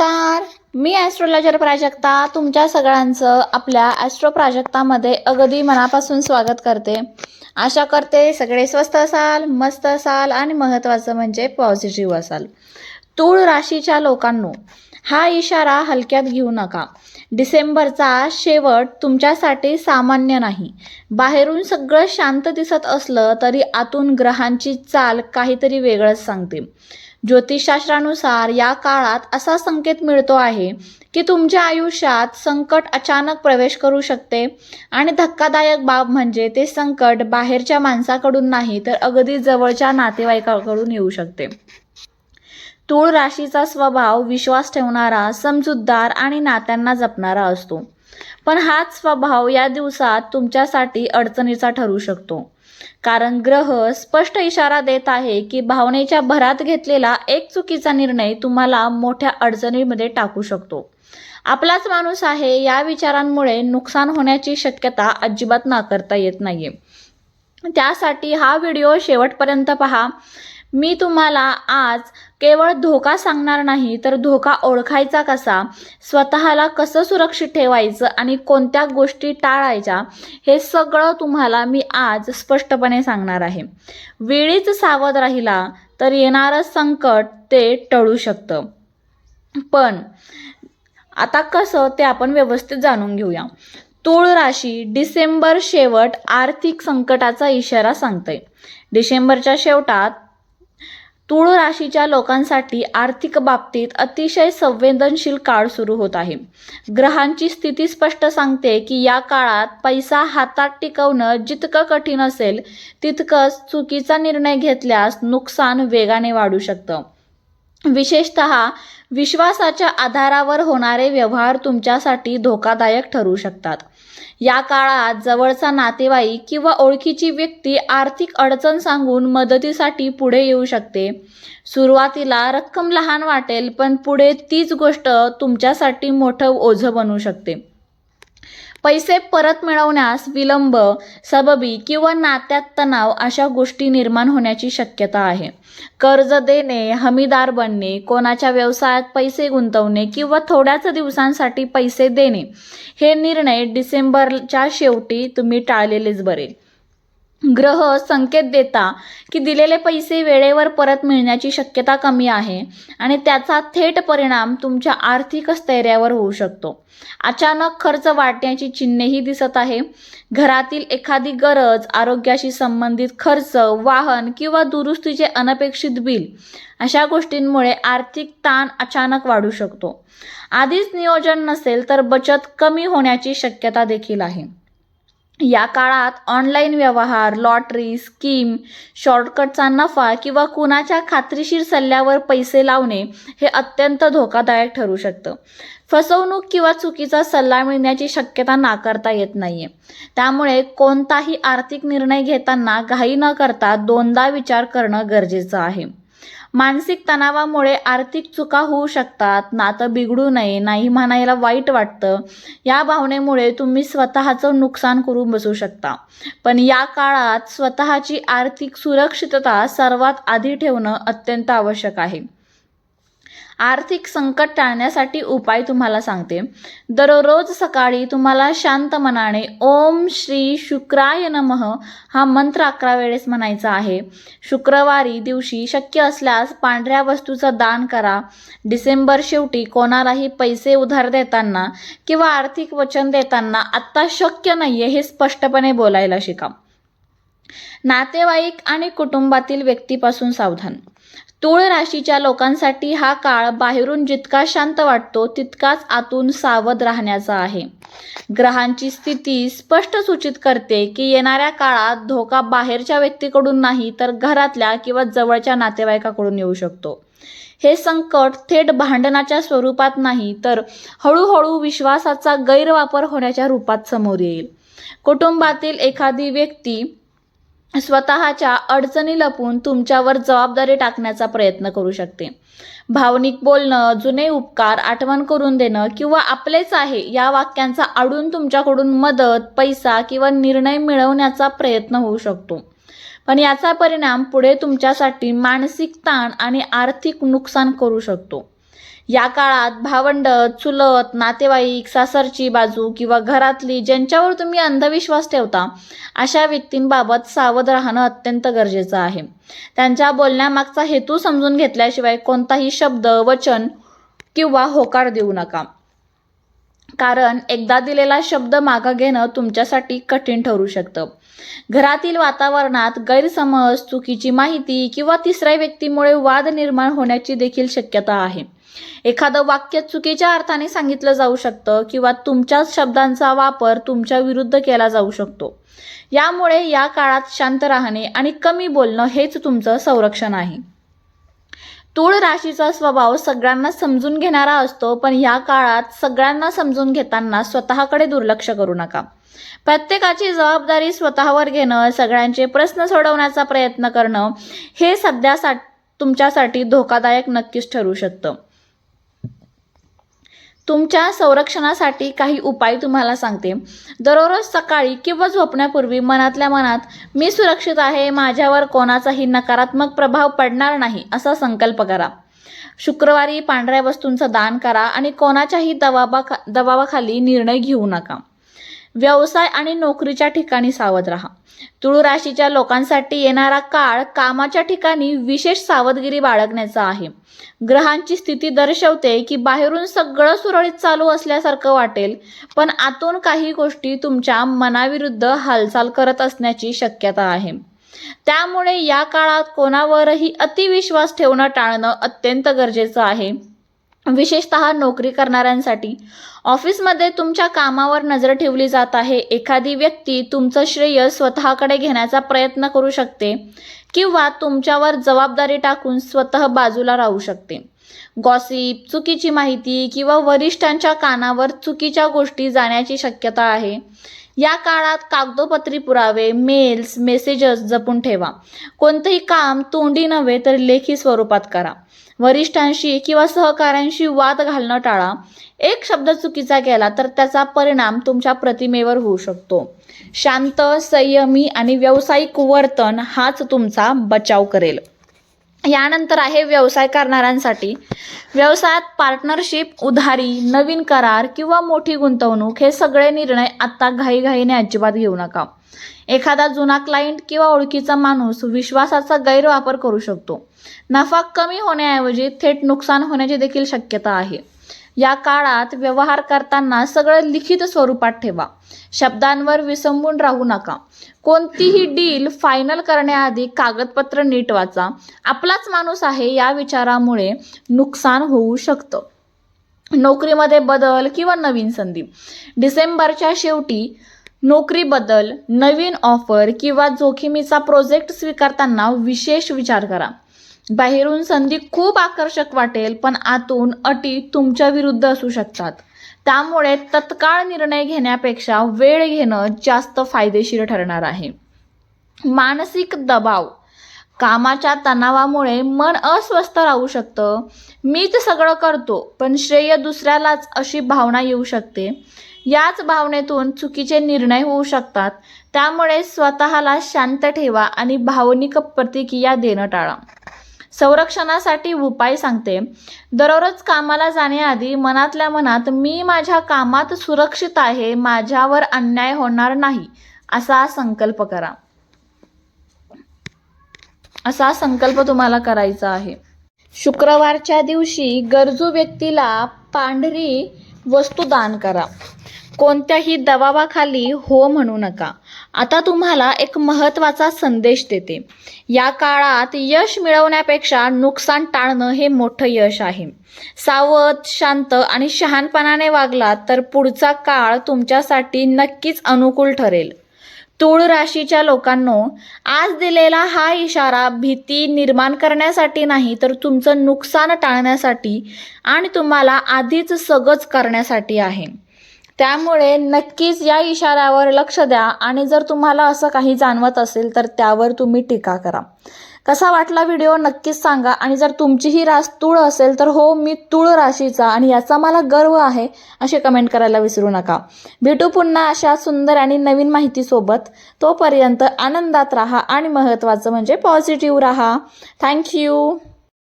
नमस्कार. मी ॲस्ट्रोलॉजर प्राजक्ता. तुमच्या सगळ्यांचं आपल्या ॲस्ट्रो प्राजक्तामध्ये अगदी मनापासून स्वागत करते. आशा करते सगळे स्वस्त असाल मस्त असाल आणि महत्त्वाचं म्हणजे पॉझिटिव्ह असाल. तूळ राशीच्या लोकांनो हा इशारा हलक्यात घेऊ नका. डिसेंबरचा शेवट तुमच्यासाठी सामान्य नाही. बाहेरून सगळं शांत दिसत असलं तरी आतून ग्रहांची चाल काहीतरी वेगळंच सांगते. ज्योतिषशास्त्रानुसार या काळात असा संकेत मिळतो आहे की तुमच्या आयुष्यात संकट अचानक प्रवेश करू शकते आणि धक्कादायक बाब म्हणजे ते संकट बाहेरच्या माणसाकडून नाही तर अगदी जवळच्या नातेवाईकाकडून येऊ शकते. तूळ राशीचा स्वभाव विश्वास ठेवणारा समजूतदार आणि नात्यांना जपणारा असतो. पण हाच स्वभाव या दिवसात तुमच्यासाठी अडचणीचा ठरू शकतो. कारण ग्रह स्पष्ट इशारा देत आहे की भावनेच्या भरात घेतलेला एक चुकीचा निर्णय तुम्हाला मोठ्या अडचणीमध्ये टाकू शकतो. आपलाच माणूस आहे या विचारांमुळे नुकसान होण्याची शक्यता अजिबात नाकारता येत नाहीये. त्यासाठी हा व्हिडिओ शेवटपर्यंत पहा. मी तुम्हाला आज केवळ धोका सांगणार नाही तर धोका ओळखायचा कसा? स्वतःला कसं सुरक्षित ठेवायचं आणि कोणत्या गोष्टी टाळायच्या हे सगळं तुम्हाला मी आज स्पष्टपणे सांगणार आहे. वेळीच सावध राहिला तर येणारं संकट ते टळू शकतं. पण आता कसं ते आपण व्यवस्थित जाणून घेऊया. तूळ राशी डिसेंबर शेवट आर्थिक संकटाचा इशारा सांगते डिसेंबरच्या शेवटात तूळ राशीच्या लोकांसाठी आर्थिक बाबतीत अतिशय संवेदनशील काळ सुरू होत आहे. ग्रहांची स्थिती स्पष्ट सांगते की या काळात पैसा हातात टिकवणं जितकं कठीण असेल तितकंच चुकीचा निर्णय घेतल्यास नुकसान वेगाने वाढू शकतं. विशेषत विश्वासाच्या आधारावर होणारे व्यवहार तुमच्यासाठी धोकादायक ठरू शकतात. या काळात जवळचा नातेवाईक किंवा ओळखीची व्यक्ती आर्थिक अडचण सांगून मदतीसाठी पुढे येऊ शकते. सुरुवातीला रक्कम लहान वाटेल पण पुढे तीच गोष्ट तुमच्यासाठी मोठं ओझं बनू शकते. पैसे परत मिळवण्यास विलंब सबबी किंवा नात्यात तणाव अशा गोष्टी निर्माण होण्याची शक्यता आहे. कर्ज देणे हमीदार बनणे कोणाच्या व्यवसायात पैसे गुंतवणे किंवा थोड्याच दिवसांसाठी पैसे देणे हे निर्णय डिसेंबरच्या शेवटी तुम्ही टाळलेलेच बरे. ग्रह संकेत देता की दिलेले पैसे वेळेवर परत मिळण्याची शक्यता कमी आहे आणि त्याचा थेट परिणाम तुमच्या आर्थिक स्थैर्यावर होऊ शकतो. अचानक खर्च वाढण्याची चिन्हेही दिसत आहे. घरातील एखादी गरज आरोग्याशी संबंधित खर्च वाहन किंवा दुरुस्तीचे अनपेक्षित बिल अशा गोष्टींमुळे आर्थिक ताण अचानक वाढू शकतो. आधीच नियोजन नसेल तर बचत कमी होण्याची शक्यता देखील आहे. या काळात ऑनलाईन व्यवहार लॉटरी स्कीम शॉर्टकटचा नफा किंवा कुणाच्या खात्रीशीर सल्ल्यावर पैसे लावणे हे अत्यंत धोकादायक ठरू शकतं. फसवणूक किंवा चुकीचा सल्ला मिळण्याची शक्यता नाकारता येत नाहीये. त्यामुळे कोणताही आर्थिक निर्णय घेताना घाई न करता दोनदा विचार करणं गरजेचं आहे. मानसिक तणावामुळे आर्थिक चुका होऊ शकतात नातं बिघडू नये नाही म्हणायला वाईट वाटतं. या भावनेमुळे तुम्ही स्वतःचं नुकसान करून बसू शकता. पण या काळात स्वतःची आर्थिक सुरक्षितता सर्वात आधी ठेवणं अत्यंत आवश्यक आहे. आर्थिक संकट टाळण्यासाठी उपाय तुम्हाला सांगते. दररोज सकाळी तुम्हाला शांत मनाने ओम श्री शुक्राय नमः हा मंत्र अकरा वेळेस म्हणायचा आहे. शुक्रवारी दिवशी शक्य असल्यास पांढऱ्या वस्तूचं दान करा. डिसेंबर शेवटी कोणालाही पैसे उधार देताना किंवा आर्थिक वचन देताना आत्ता शक्य नाहीये हे स्पष्टपणे बोलायला शिका. नातेवाईक आणि कुटुंबातील व्यक्तीपासून सावधान. तुळ राशीच्या लोकांसाठी हा काळ बाहेरून जितका शांत वाटतो तितकाच आतून सावध राहण्याचा आहे. ग्रहांची स्थिती स्पष्ट सूचित करते की येणाऱ्या काळात धोका बाहेरच्या व्यक्तीकडून नाही तर घरातल्या किंवा जवळच्या नातेवाईकाकडून येऊ शकतो. हे संकट थेट भांडणाच्या स्वरूपात नाही तर हळूहळू विश्वासाचा गैरवापर होण्याच्या रूपात समोर येईल. कुटुंबातील एखादी व्यक्ती स्वतःच्या अडचणी लपून तुमच्यावर जबाबदारी टाकण्याचा प्रयत्न करू शकते. भावनिक बोलणं जुने उपकार आठवण करून देणं किंवा आपलेच आहे या वाक्यांचा आडून तुमच्याकडून मदत पैसा किंवा निर्णय मिळवण्याचा प्रयत्न होऊ शकतो. पण याचा परिणाम पुढे तुमच्यासाठी मानसिक ताण आणि आर्थिक नुकसान करू शकतो. या काळात भावंड चुलत नातेवाईक सासरची बाजू किंवा घरातली ज्यांच्यावर तुम्ही अंधविश्वास ठेवता अशा व्यक्तींबाबत सावध राहणं अत्यंत गरजेचं आहे. त्यांच्या बोलण्यामागचा हेतू समजून घेतल्याशिवाय कोणताही शब्द वचन किंवा होकार देऊ नका. कारण एकदा दिलेला शब्द मागं घेणं तुमच्यासाठी कठीण ठरू शकतं. घरातील वातावरणात गैरसमज चुकीची माहिती किंवा तिसऱ्या व्यक्तीमुळे वाद निर्माण होण्याची देखील शक्यता आहे. एखादं वाक्य चुकीच्या अर्थाने सांगितलं जाऊ शकतं किंवा तुमच्याच शब्दांचा वापर तुमच्या विरुद्ध केला जाऊ शकतो. यामुळे या काळात शांत राहणे आणि कमी बोलणं हेच तुमचं संरक्षण आहे. तूळ राशीचा स्वभाव सगळ्यांना समजून घेणारा असतो पण ह्या काळात सगळ्यांना समजून घेताना स्वतःकडे दुर्लक्ष करू नका. प्रत्येकाची जबाबदारी स्वतःवर घेणं सगळ्यांचे प्रश्न सोडवण्याचा प्रयत्न करणं हे सध्या सा तुमच्यासाठी धोकादायक नक्कीच ठरू शकतं. तुमच्या संरक्षणासाठी काही उपाय तुम्हाला सांगते. दररोज सकाळी किंवा झोपण्यापूर्वी मनातल्या मनात मी सुरक्षित आहे माझ्यावर कोणाचाही नकारात्मक प्रभाव पडणार नाही असा संकल्प करा. शुक्रवारी पांढऱ्या वस्तूंचं दान करा आणि कोणाच्याही दबाबा दबावाखाली निर्णय घेऊ नका. व्यवसाय आणि नोकरीच्या ठिकाणी सावध राहा. तुळू राशीच्या लोकांसाठी येणारा काळ कामाच्या ठिकाणी विशेष सावधगिरी बाळगण्याचा आहे. ग्रहांची स्थिती दर्शवते की बाहेरून सगळं सुरळीत चालू असल्यासारखं वाटेल पण आतून काही गोष्टी तुमच्या मनाविरुद्ध हालचाल करत असण्याची शक्यता आहे. त्यामुळे या काळात कोणावरही अतिविश्वास ठेवणं टाळणं अत्यंत गरजेचं आहे. विशेषतः नोकरी करणाऱ्यांसाठी. ऑफिसमध्ये तुमच्या कामावर नजर ठेवली जात आहे. एखादी व्यक्ती तुमचं श्रेय स्वतःकडे घेण्याचा प्रयत्न करू शकते किंवा तुमच्यावर जबाबदारी टाकून स्वतः बाजूला राहू शकते. गॉसिप चुकीची माहिती किंवा वरिष्ठांच्या कानावर चुकीच्या गोष्टी जाण्याची शक्यता आहे. या काळात कागदोपत्री पुरावे मेल्स मेसेजेस जपून ठेवा. कोणतंही काम तोंडी नव्हे तर लेखी स्वरूपात करा. वरिष्ठांशी किंवा सहकाऱ्यांशी वाद घालणं टाळा. एक शब्द चुकीचा केला तर त्याचा परिणाम तुमच्या प्रतिमेवर होऊ शकतो. शांत संयमी आणि व्यावसायिक वर्तन हाच तुमचा बचाव करेल. यानंतर आहे व्यवसाय करणाऱ्यांसाठी. व्यवसायात पार्टनरशिप उधारी नवीन करार किंवा मोठी गुंतवणूक हे सगळे निर्णय आत्ता घाईघाईने अजिबात घेऊ नका. एखादा जुना क्लायंट किंवा ओळखीचा माणूस विश्वासाचा गैरवापर करू शकतो. नफा कमी होण्याऐवजी थेट नुकसान होण्याची देखील शक्यता आहे. या काळात व्यवहार करताना सगळं लिखित स्वरूपात ठेवा. शब्दांवर विसंबून राहू नका. कोणतीही डील फायनल करण्याआधी कागदपत्र नीट वाचा. आपलाच माणूस आहे या विचारामुळे नुकसान होऊ शकतं. नोकरीमध्ये बदल किंवा नवीन संधी. डिसेंबरच्या शेवटी नोकरी बदल नवीन ऑफर किंवा जोखमीचा प्रोजेक्ट स्वीकारताना विशेष विचार करा. बाहेरून संधी खूप आकर्षक वाटेल पण आतून अटी तुमच्या विरुद्ध असू शकतात. त्यामुळे तत्काळ निर्णय घेण्यापेक्षा वेळ घेणं जास्त फायदेशीर ठरणार आहे. मानसिक दबाव. कामाच्या तणावामुळे मन अस्वस्थ राहू शकतं. मीच सगळं करतो पण श्रेय दुसऱ्यालाच अशी भावना येऊ शकते. याच भावनेतून चुकीचे निर्णय होऊ शकतात. त्यामुळे स्वतःला शांत ठेवा आणि भावनिक प्रतिक्रिया देणं टाळा. संरक्षणासाठी उपाय सांगते. दररोज कामाला जाण्याआधी मनातल्या मनात मी माझ्या कामात सुरक्षित आहे माझ्यावर अन्याय होणार नाही. असा संकल्प करा. असा संकल्प तुम्हाला करायचा आहे. शुक्रवारच्या दिवशी गरजू व्यक्तीला पांढरी वस्तू दान करा. कोणत्याही दबावाखाली हो म्हणू नका. आता तुम्हाला एक महत्त्वाचा संदेश देते. या काळात यश मिळवण्यापेक्षा नुकसान टाळणं हे मोठं यश आहे. सावध शांत आणि शहाणपणाने वागलात तर पुढचा काळ तुमच्यासाठी नक्कीच अनुकूल ठरेल. तूळ राशीच्या लोकांनो आज दिलेला हा इशारा भीती निर्माण करण्यासाठी नाही तर तुमचं नुकसान टाळण्यासाठी आणि तुम्हाला आधीच सगळंच करण्यासाठी आहे. त्यामुळे नक्कीच या इशाऱ्यावर लक्ष द्या आणि जर तुम्हाला असं काही जाणवत असेल तर त्यावर तुम्ही टीका करा. कसा वाटला व्हिडिओ नक्कीच सांगा आणि जर तुमचीही रास तुळ असेल तर हो मी तुळ राशीचा आणि याचा मला गर्व आहे असे कमेंट करायला विसरू नका. भेटू पुन्हा अशा सुंदर आणि नवीन माहितीसोबत. तोपर्यंत आनंदात राहा आणि महत्त्वाचं म्हणजे पॉझिटिव्ह राहा. थँक्यू